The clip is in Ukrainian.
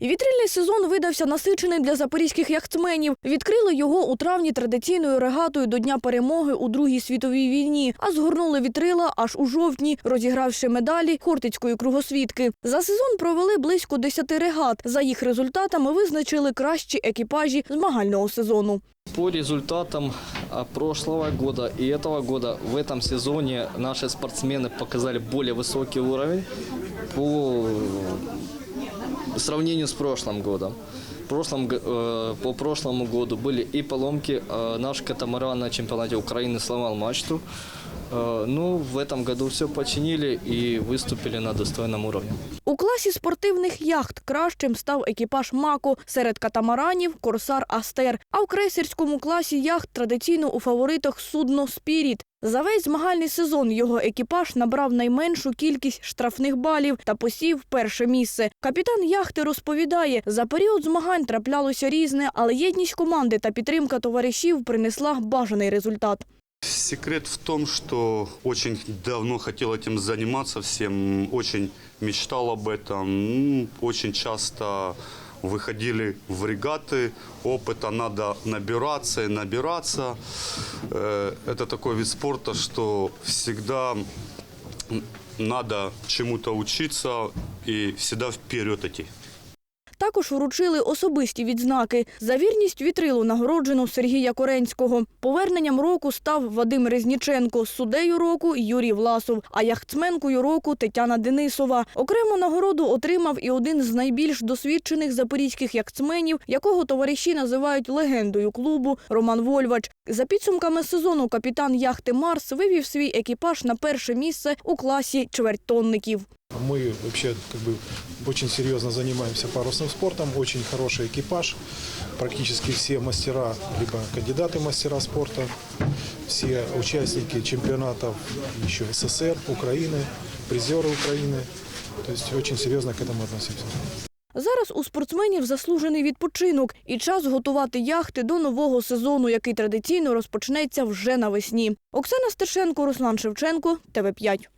І вітрильний сезон видався насичений для запорізьких яхтсменів. Відкрили його у травні традиційною регатою до Дня перемоги у Другій світовій війні, а згорнули вітрила аж у жовтні, розігравши медалі Хортицької кругосвітки. За сезон провели близько 10 регат. За їх результатами визначили кращі екіпажі змагального сезону. По результатам а, прошлого года и этого года в этом сезоне наши спортсмены показали более высокий уровень по э, сравнению с прошлым годом. В прошлом, г- э, по прошлому году были и поломки. Э, Наш катамаран на чемпионате Украины сломал мачту. Э, Ну, в этом году все починили и выступили на достойном уровне. У класі спортивних яхт кращим став екіпаж Мако серед катамаранів Корсар Астер. А в крейсерському класі яхт традиційно у фаворитах судно Спіріт. За весь змагальний сезон його екіпаж набрав найменшу кількість штрафних балів та посів перше місце. Капітан яхти розповідає, за період змагань траплялося різне, але єдність команди та підтримка товаришів принесла бажаний результат. Секрет в том, что очень давно хотел этим заниматься всем, очень мечтал об этом, м, очень часто выходили в регаты, опыта надо набираться и набираться. Э, Это такой вид спорта, что всегда м, надо чему-то учиться и всегда вперед идти. Також вручили особисті відзнаки. За вірність вітрилу нагороджено Сергія Коренського. Поверненням року став Вадим Резніченко, суддею року Юрій Власов, а яхтсменкою року Тетяна Денисова. Окрему нагороду отримав і один з найбільш досвідчених запорізьких яхтсменів, якого товариші називають легендою клубу Роман Вольвач. За підсумками сезону капітан яхти Марс вивів свій екіпаж на перше місце у класі чвертьтонників. Мы вообще как бы очень серьезно занимаемся парусным спортом, очень хороший экипаж, практически все мастера, либо кандидаты в мастера спорта, все участники чемпионатов еще СССР, Украины, призеры Украины. То есть очень серьезно к этому относимся. Зараз у спортсменів заслужений відпочинок і час готувати яхти до нового сезону, який традиційно розпочнеться вже навесні. Оксана Стершенко, Руслан Шевченко, ТВ 5